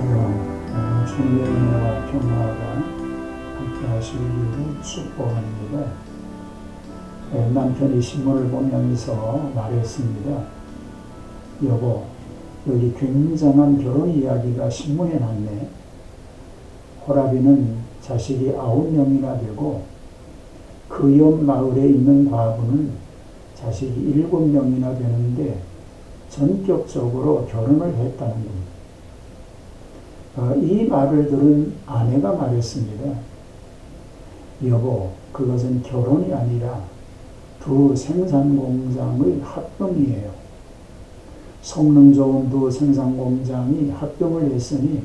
성령과 평화가 함께 하시기를 축복합니다. 네, 남편이 신문을 보면서 말했습니다. 여보, 여기 굉장한 결혼 이야기가 신문에 났네. 호라비는 자식이 아홉 명이나 되고 그 옆 마을에 있는 과부는 자식이 일곱 명이나 되는데 전격적으로 결혼을 했다는 겁니다. 어, 이 말을 들은 아내가 말했습니다. 여보, 그것은 결혼이 아니라 두 생산 공장의 합병이에요. 성능 좋은 두 생산 공장이 합병을 했으니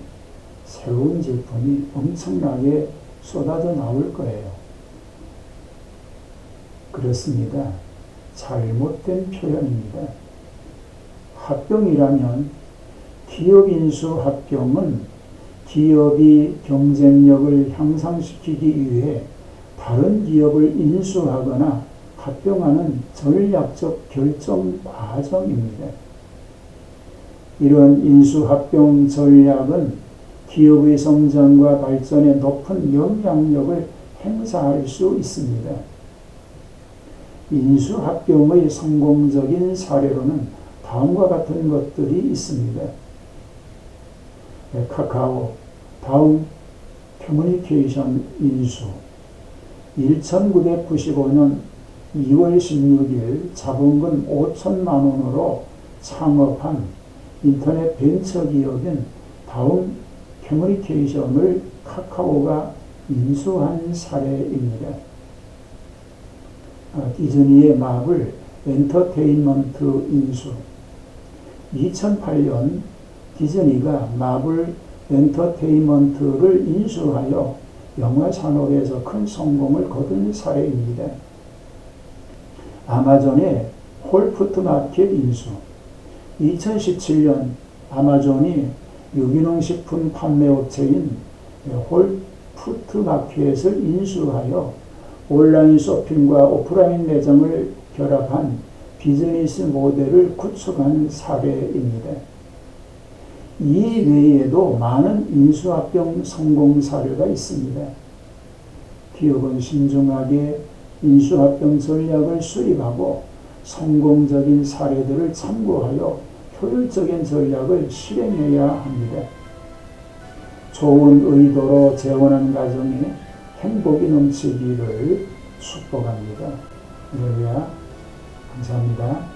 새로운 제품이 엄청나게 쏟아져 나올 거예요. 그렇습니다. 잘못된 표현입니다. 합병이라면 기업 인수 합병은 기업이 경쟁력을 향상시키기 위해 다른 기업을 인수하거나 합병하는 전략적 결정 과정입니다. 이런 인수합병 전략은 기업의 성장과 발전에 높은 영향력을 행사할 수 있습니다. 인수합병의 성공적인 사례로는 다음과 같은 것들이 있습니다. 네, 카카오, 다음 커뮤니케이션 인수, 1995년 2월 16일 자본금 5천만 원으로 창업한 인터넷 벤처 기업인 다음 커뮤니케이션을 카카오가 인수한 사례입니다. 아, 디즈니의 마블 엔터테인먼트 인수. 2008년 디즈니가 마블 엔터테인먼트를 인수하여 영화 산업에서 큰 성공을 거둔 사례입니다. 아마존의 홀푸트마켓 인수 2017년 아마존이 유기농 식품 판매 업체인 홀푸트마켓을 인수하여 온라인 쇼핑과 오프라인 매장을 결합한 비즈니스 모델을 구축한 사례입니다. 이 외에도 많은 인수합병 성공 사례가 있습니다. 기업은 신중하게 인수합병 전략을 수립하고 성공적인 사례들을 참고하여 효율적인 전략을 실행해야 합니다. 좋은 의도로 재원한 가정에 행복이 넘치기를 축복합니다. 할렐루야. 감사합니다.